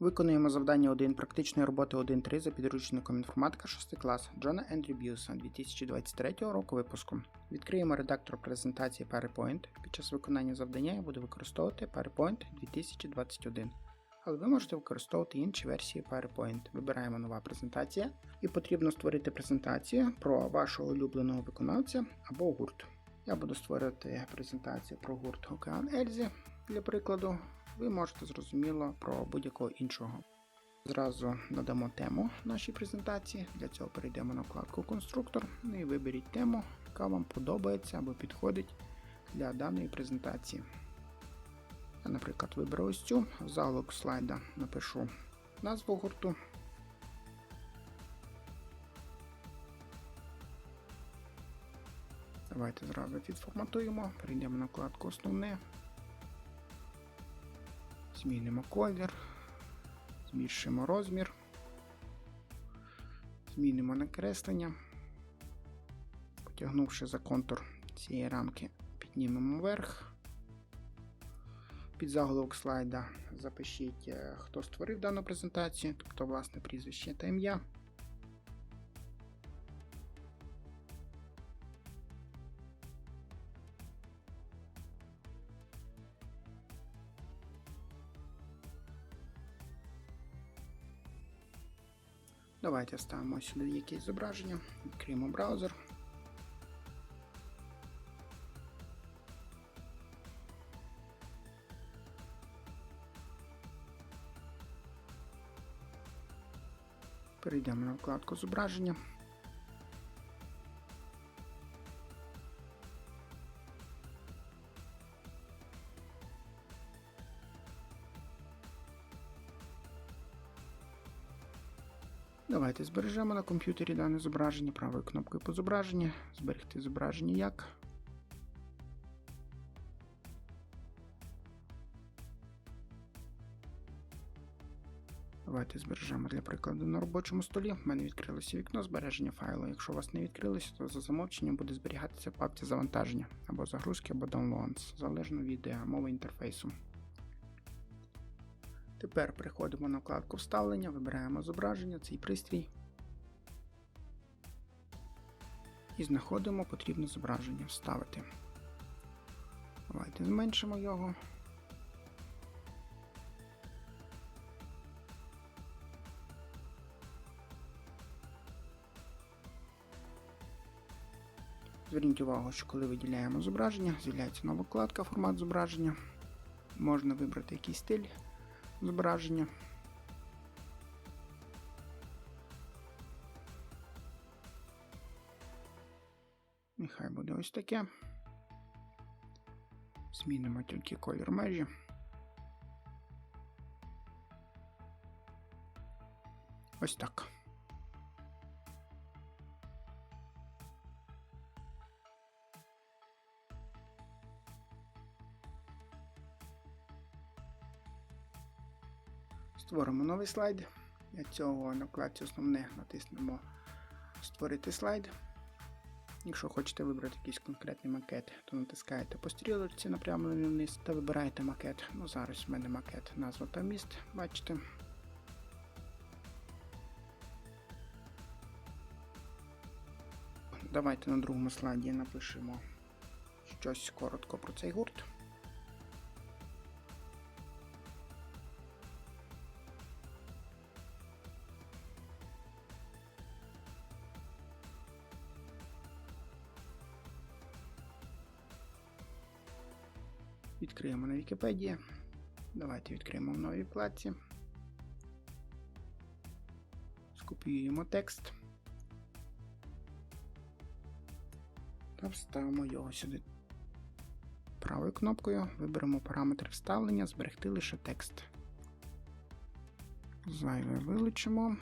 Виконуємо завдання 1 практичної роботи 1.3 за підручником інформатика 6 клас Джона Ендрю Б'юса 2023 року випуску. Відкриємо редактор презентації PowerPoint. Під час виконання завдання я буду використовувати PowerPoint 2021. Але ви можете використовувати інші версії PowerPoint. Вибираємо нова презентація і потрібно створити презентацію про вашого улюбленого виконавця або гурт. Я буду створювати презентацію про гурт Океан Ельзі для прикладу. Ви можете зрозуміло про будь-якого іншого. Зразу надамо тему нашій презентації. Для цього перейдемо на вкладку Конструктор ну і виберіть тему, яка вам подобається або підходить для даної презентації. Я, наприклад, виберу ось цю, заголовок слайда напишу назву гурту. Давайте зразу відформатуємо, перейдемо на вкладку Основне. Змінимо колір, збільшимо розмір, змінимо накреслення. Потягнувши за контур цієї рамки, піднімемо вверх. Під заголовок слайда запишіть, е, хто створив дану презентацію, тобто власне прізвище та ім'я. Давайте вставимо сюди якесь зображення, відкриємо браузер. Перейдемо на вкладку зображення. Давайте збережемо на комп'ютері дане зображення правою кнопкою по зображенню, зберегти зображення як. Давайте збережемо для прикладу на робочому столі. У мене відкрилося вікно збереження файлу. Якщо у вас не відкрилося, то за замовченням буде зберігатися папці завантаження або загрузки, або downloads, залежно від е, мови інтерфейсу. Тепер переходимо на вкладку Вставлення, вибираємо зображення, цей пристрій. І знаходимо потрібне зображення Вставити. Давайте зменшимо його. Зверніть увагу, що коли виділяємо зображення, з'являється нова вкладка формат зображення. Можна вибрати якийсь стиль зображення. Нехай буде ось таке. Змінимо тільки колір межі. Ось так. Створимо новий слайд. Для цього на вкладці основне натиснемо Створити слайд. Якщо хочете вибрати якийсь конкретний макет, то натискаєте по стрілочці напрямлено вниз та вибираєте макет. Ну Зараз в мене макет назва та міст, бачите. Давайте на другому слайді напишемо щось коротко про цей гурт. Відкриємо на Вікіпедії. Давайте відкриємо в новій вкладці. Скопіюємо текст. Та вставимо його сюди. Правою кнопкою виберемо параметр вставлення, зберегти лише текст. Зайве вилучимо.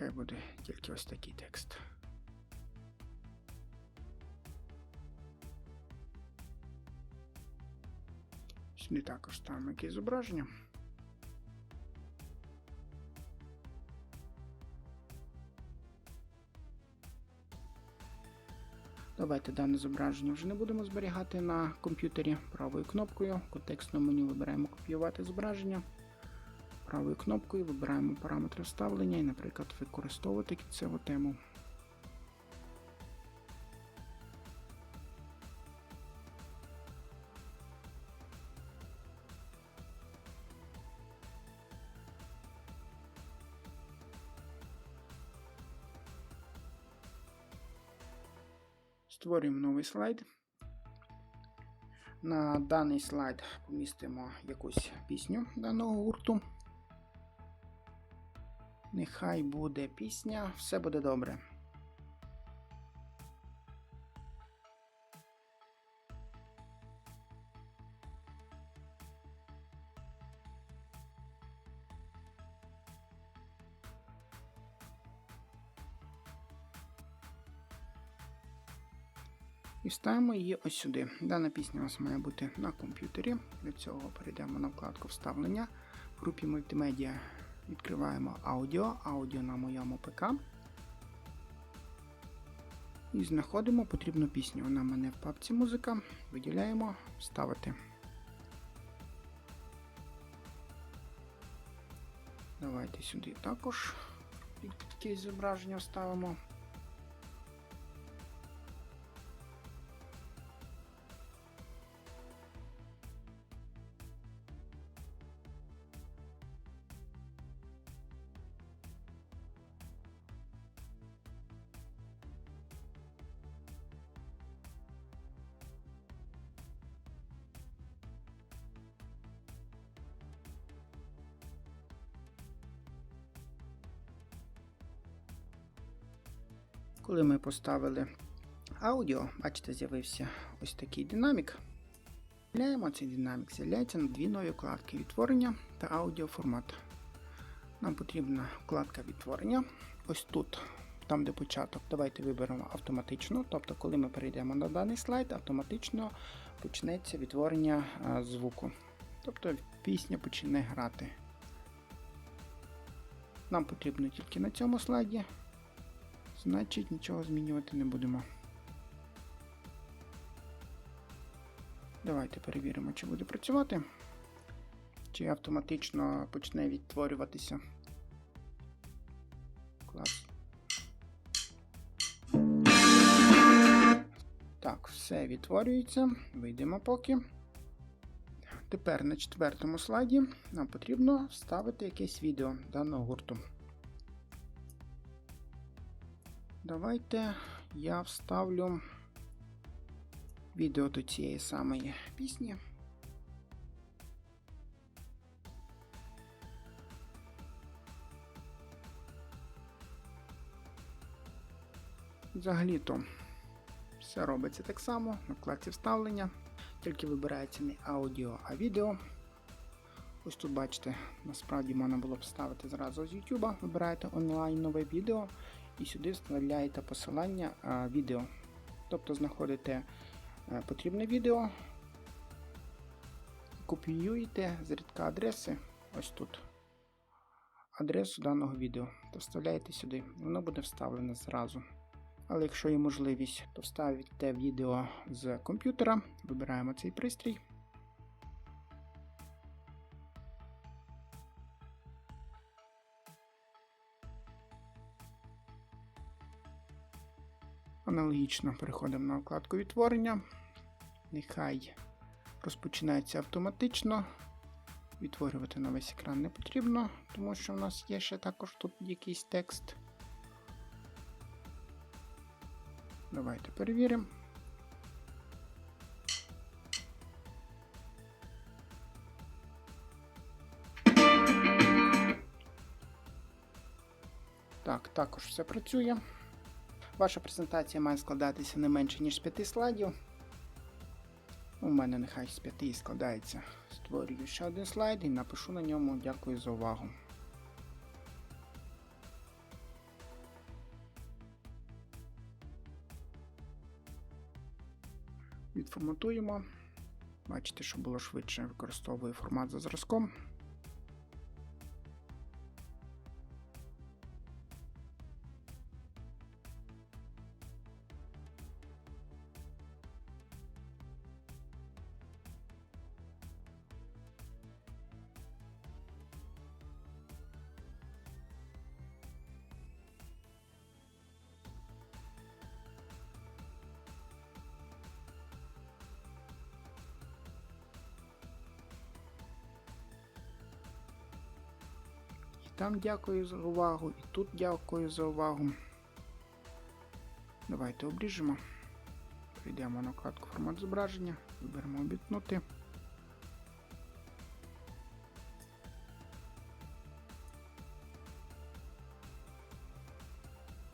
Нехай буде тільки ось такий текст. Сюди також ставимо якесь зображення. Давайте дане зображення вже не будемо зберігати на комп'ютері правою кнопкою. В контекстному меню вибираємо копіювати зображення. Правою кнопкою вибираємо параметри вставлення і, наприклад, використовувати кінцеву тему. Створюємо новий слайд. На даний слайд помістимо якусь пісню даного гурту. Нехай буде пісня, все буде добре. І вставимо її ось сюди. Дана пісня у нас має бути на комп'ютері. Для цього перейдемо на вкладку вставлення. В групі мультимедіа відкриваємо аудіо, аудіо на моєму ПК. І знаходимо потрібну пісню. Вона в мене в папці музика. Виділяємо вставити. Давайте сюди також якесь зображення вставимо. Коли ми поставили аудіо, бачите, з'явився ось такий динамік. Вставляємо цей динамік, з'являється на дві нові вкладки відтворення та аудіоформат. Нам потрібна вкладка відтворення. Ось тут, там де початок, давайте виберемо автоматично. Тобто, коли ми перейдемо на даний слайд, автоматично почнеться відтворення а, звуку. Тобто пісня почне грати. Нам потрібно тільки на цьому слайді значить нічого змінювати не будемо. Давайте перевіримо, чи буде працювати, чи автоматично почне відтворюватися. Клас. Так, все відтворюється. Вийдемо поки. Тепер на четвертому слайді нам потрібно вставити якесь відео даного гурту. Давайте я вставлю відео до цієї самої пісні. Взагалі-то все робиться так само на вкладці вставлення, тільки вибирається не аудіо, а відео. Ось тут бачите, насправді можна було б вставити зразу з YouTube, вибираєте онлайн нове відео і сюди вставляєте посилання відео. Тобто знаходите потрібне відео, копіюєте з рядка адреси, ось тут, адресу даного відео, то вставляєте сюди, воно буде вставлене зразу. Але якщо є можливість, то вставите відео з комп'ютера, вибираємо цей пристрій. Аналогічно переходимо на вкладку відтворення. Нехай розпочинається автоматично. Відтворювати на весь екран не потрібно, тому що в нас є ще також тут якийсь текст. Давайте перевіримо. Так, також все працює. Ваша презентація має складатися не менше, ніж з п'яти слайдів. У мене нехай з 5 складається. Створюю ще один слайд і напишу на ньому дякую за увагу. Відформатуємо. Бачите, що було швидше, використовую формат за зразком. Там дякую за увагу, і тут дякую за увагу. Давайте обріжемо. Прийдемо на вкладку формат зображення, виберемо обітнути.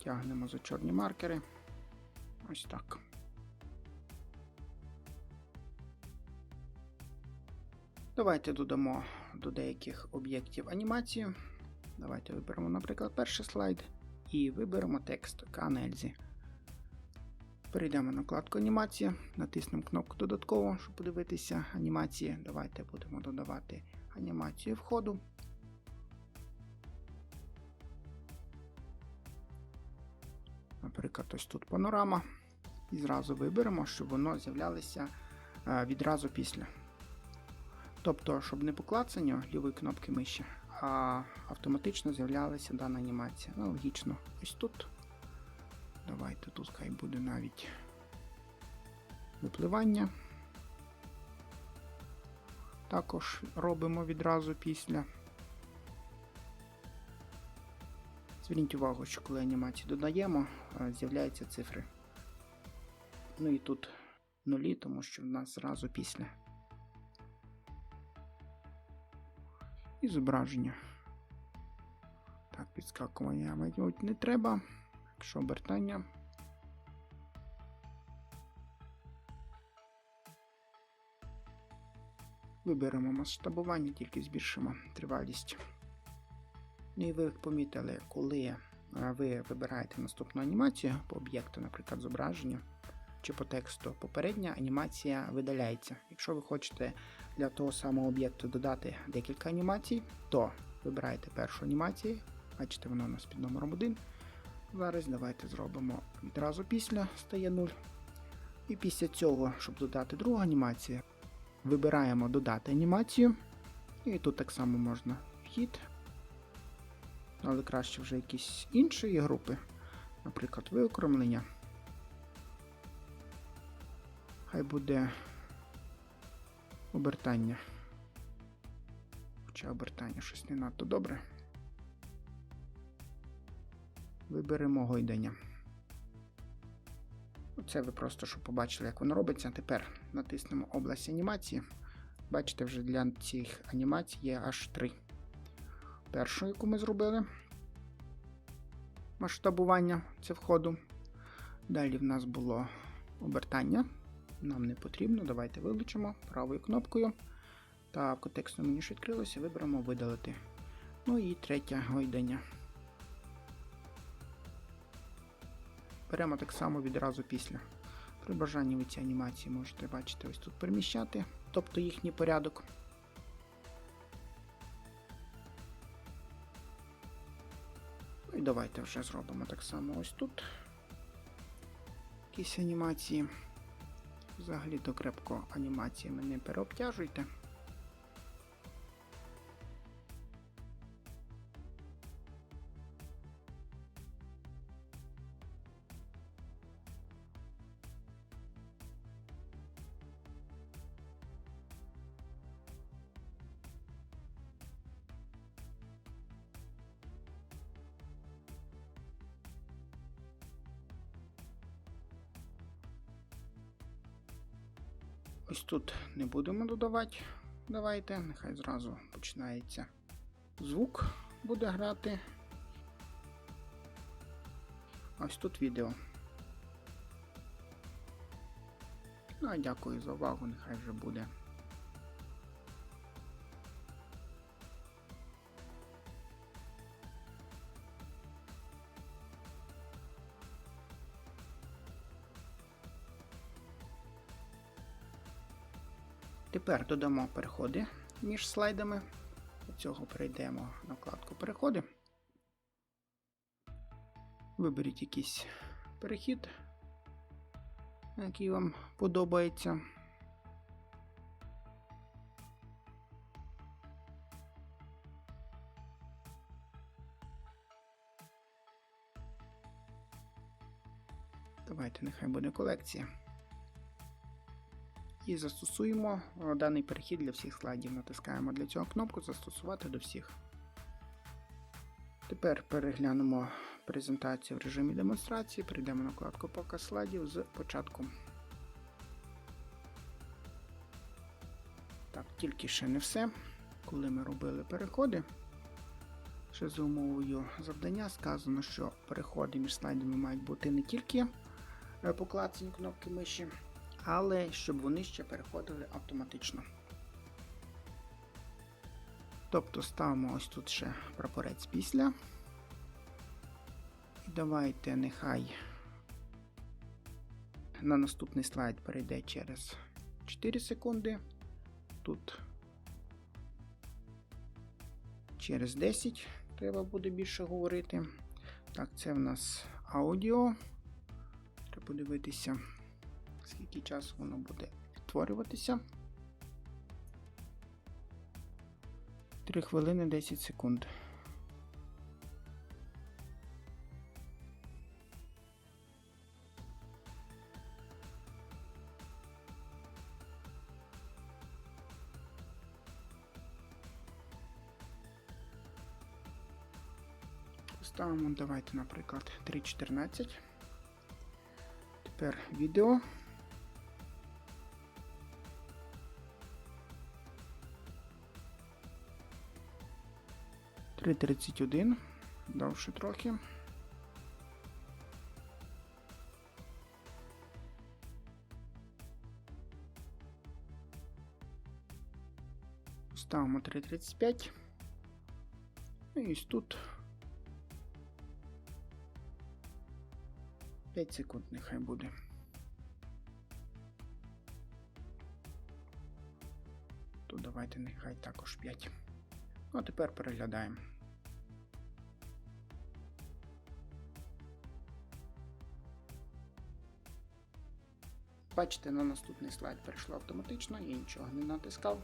Тягнемо за чорні маркери. Ось так. Давайте додамо до деяких об'єктів анімацію. Давайте виберемо, наприклад, перший слайд і виберемо текст Канельзі. Перейдемо на вкладку анімація, натиснемо кнопку додатково, щоб подивитися анімації. Давайте будемо додавати анімацію входу. Наприклад, ось тут панорама. І зразу виберемо, щоб воно з'являлося е, відразу після. Тобто, щоб не по клацанню лівої кнопки миші, а автоматично з'являлася дана анімація. Аналогічно ось тут. Давайте тут хай буде навіть випливання. Також робимо відразу після. Зверніть увагу, що коли анімацію додаємо, е, з'являються цифри. Ну і тут нулі, тому що в нас зразу після. І зображення. Так, підскакування мабуть не треба. Якщо обертання. Виберемо масштабування, тільки збільшимо тривалість. Ну і ви помітили, коли ви вибираєте наступну анімацію по об'єкту, наприклад, зображення чи по тексту, попередня анімація видаляється. Якщо ви хочете для того самого об'єкту додати декілька анімацій, то вибираєте першу анімацію. Бачите, вона у нас під номером 1. Зараз давайте зробимо відразу після стає 0. І після цього, щоб додати другу анімацію, вибираємо додати анімацію. І тут так само можна вхід. Але краще вже якісь іншої групи, наприклад, виокремлення. Хай буде обертання. Хоча обертання щось не надто добре. Виберемо гойдання. Це ви просто щоб побачили, як воно робиться. Тепер натиснемо область анімації. Бачите, вже для цих анімацій є аж три. Першу, яку ми зробили. Масштабування це входу. Далі в нас було обертання. Нам не потрібно. Давайте вилучимо правою кнопкою. Так, контекстно меню що відкрилося, виберемо видалити. Ну і третє гойдання. Беремо так само відразу після. При бажанні ви ці анімації можете бачити, ось тут переміщати, тобто їхній порядок. Ну і давайте вже зробимо так само ось тут. Якісь анімації. Взагалі то крепко анімаціями не переобтяжуйте. Ось тут не будемо додавати. Давайте, нехай зразу починається звук, буде грати. Ось тут відео. Ну, а дякую за увагу, нехай вже буде. Тепер додамо переходи між слайдами. Для цього перейдемо на вкладку Переходи. Виберіть якийсь перехід, який вам подобається. Давайте нехай буде колекція. І застосуємо е, даний перехід для всіх слайдів. Натискаємо для цього кнопку Застосувати до всіх. Тепер переглянемо презентацію в режимі демонстрації. Прийдемо на вкладку Показ слайдів з початку. Так, тільки ще не все. Коли ми робили переходи, ще за умовою завдання сказано, що переходи між слайдами мають бути не тільки е, по клацанню кнопки миші, але щоб вони ще переходили автоматично. Тобто ставимо ось тут ще прапорець після. І давайте нехай на наступний слайд перейде через 4 секунди. Тут через 10 треба буде більше говорити. Так, це в нас аудіо. Треба подивитися, скільки часу воно буде відтворюватися. 3 хвилини 10 секунд. Ставимо, давайте, наприклад, 3.14. Тепер відео. Три тридцять один. Довше трохи. Ставимо 3.35. Ну і тут 5 секунд нехай буде. Тут давайте нехай також 5. Ну, а тепер переглядаємо. Бачите, на наступний слайд перейшло автоматично, я нічого не натискав.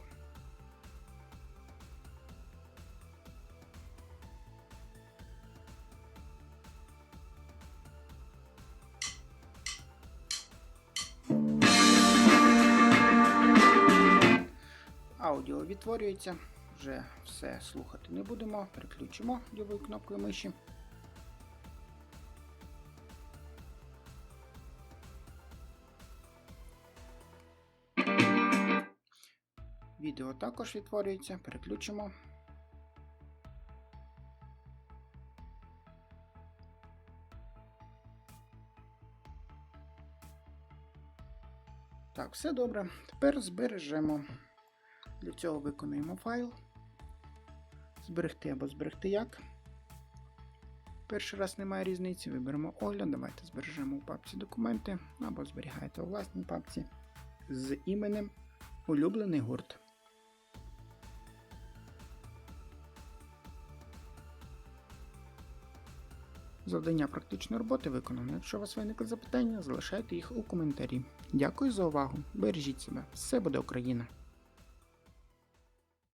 Аудіо відтворюється, вже все слухати не будемо. Переключимо лівою кнопкою миші. Відео також відтворюється, переключимо. Так, все добре. Тепер збережемо. Для цього виконуємо файл. Зберегти або зберегти як. Перший раз немає різниці, виберемо огляд. Давайте збережемо у папці документи або зберігаєте у власній папці з іменем Улюблений гурт. Завдання практичної роботи виконано. Якщо у вас виникли запитання, залишайте їх у коментарі. Дякую за увагу. Бережіть себе. Все буде Україна!